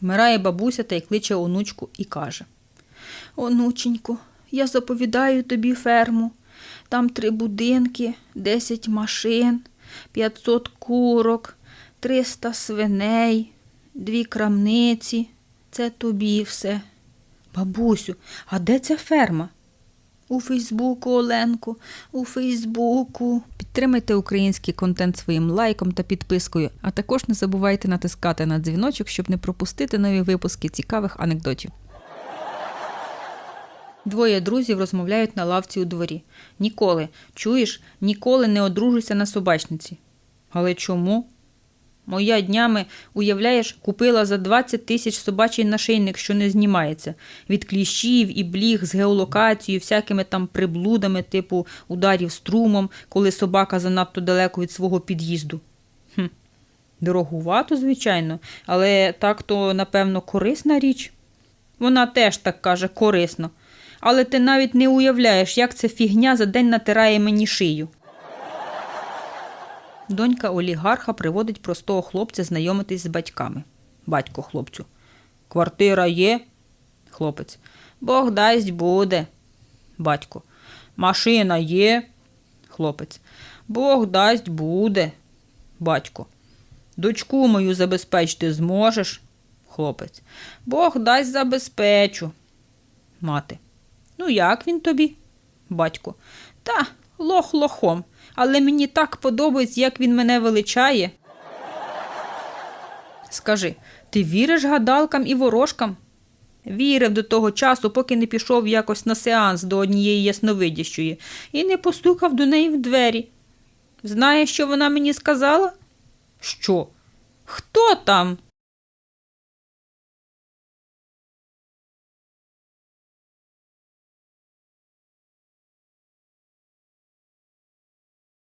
Вмирає бабуся та й кличе онучку і каже Онученьку, я заповідаю тобі ферму. Там три будинки, десять машин, п'ятсот курок, триста свиней, дві крамниці. Це тобі все. Бабусю, а де ця ферма? У Фейсбуку, Оленку, у Фейсбуку. Підтримайте український контент своїм лайком та підпискою, а також не забувайте натискати на дзвіночок, щоб не пропустити нові випуски цікавих анекдотів. Двоє друзів розмовляють на лавці у дворі. Ніколи, чуєш, ніколи не одружуйся на собачниці. Але чому? Моя днями, уявляєш, купила за 20 тисяч собачий нашийник, що не знімається, від кліщів і бліг з геолокацією, всякими там приблудами, типу ударів струмом, коли собака занадто далеко від свого під'їзду. Хм. Дорогувато, звичайно, але так то, напевно, корисна річ. Вона теж так каже корисно. Але ти навіть не уявляєш, як ця фігня за день натирає мені шию. Донька олігарха приводить простого хлопця знайомитись з батьками. Батько хлопцю. Квартира є? Хлопець. Бог дасть буде. Батько. Машина є? Хлопець. Бог дасть буде. Батько. Дочку мою забезпечити зможеш? Хлопець. Бог дасть забезпечу. Мати. Ну, як він тобі? Батько. Та, лох лохом, але мені так подобається, як він мене величає. Скажи, ти віриш гадалкам і ворожкам? Вірив до того часу, поки не пішов якось на сеанс до однієї ясновидящої і не постукав до неї в двері. Знаєш, що вона мені сказала? Що? Хто там?